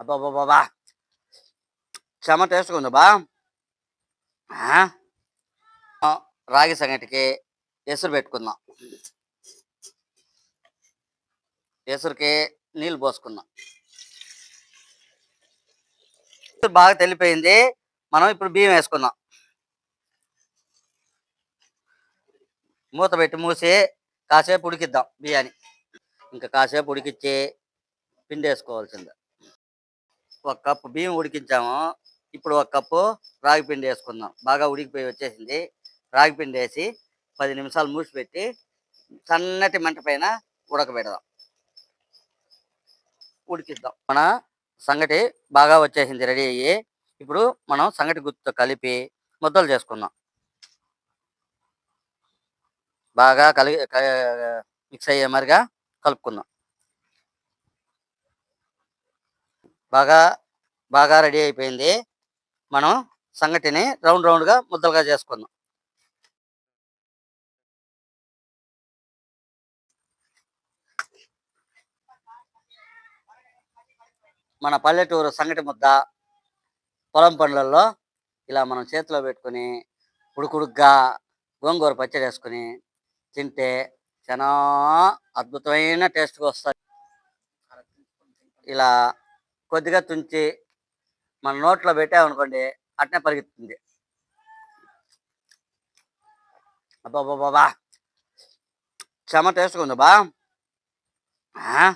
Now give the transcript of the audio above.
అబ్బాబాబా చెమ టేస్ట్గా ఉంది బా. రాగి సంగటికి ఎసురు పెట్టుకుందాం. ఎసురుకి నీళ్ళు పోసుకుందాం. బాగా తెలిపోయింది. మనం ఇప్పుడు బియ్యం వేసుకుందాం. మూత పెట్టి మూసి కాసేపు ఉడికిద్దాం బియ్యాన్ని. ఇంకా కాసేపు ఉడికిచ్చి పిండి వేసుకోవాల్సిందే ఒక కప్పు బియ్యం ఉడికించాము. ఇప్పుడు ఒక కప్పు రాగి పిండి వేసుకుందాం. బాగా ఉడికిపోయి వచ్చేసింది. రాగి పిండి వేసి పది నిమిషాలు మూసిపెట్టి సన్నటి మంట పైన ఉడకబెడదాం. ఉడికిద్దాం. మన సంగటి బాగా వచ్చేసింది రెడీ అయ్యి. ఇప్పుడు మనం సంగటి గుత్తుతో కలిపి ముద్దలు చేసుకుందాం. బాగా కలిగి మిక్స్ అయ్యే మరిగా కలుపుకుందాం. బాగా బాగా రెడీ అయిపోయింది. మనం సంగటిని రౌండ్ రౌండ్గా ముద్దలుగా చేసుకుందాం. మన పల్లెటూరు సంగటి ముద్ద పొలం పండ్లల్లో ఇలా మనం చేతిలో పెట్టుకొని ఉడుకుడుగ్గా గోంగూర పచ్చడి వేసుకొని తింటే చాలా అద్భుతమైన టేస్ట్గా వస్తుంది. ఇలా కొద్దిగా తుంచి మన నోట్లో పెట్టామనుకోండి అట్నే పరిగెత్తుంది. అబ్బాబాబా చెమ టేస్ట్గా ఉందా బా. ఆ?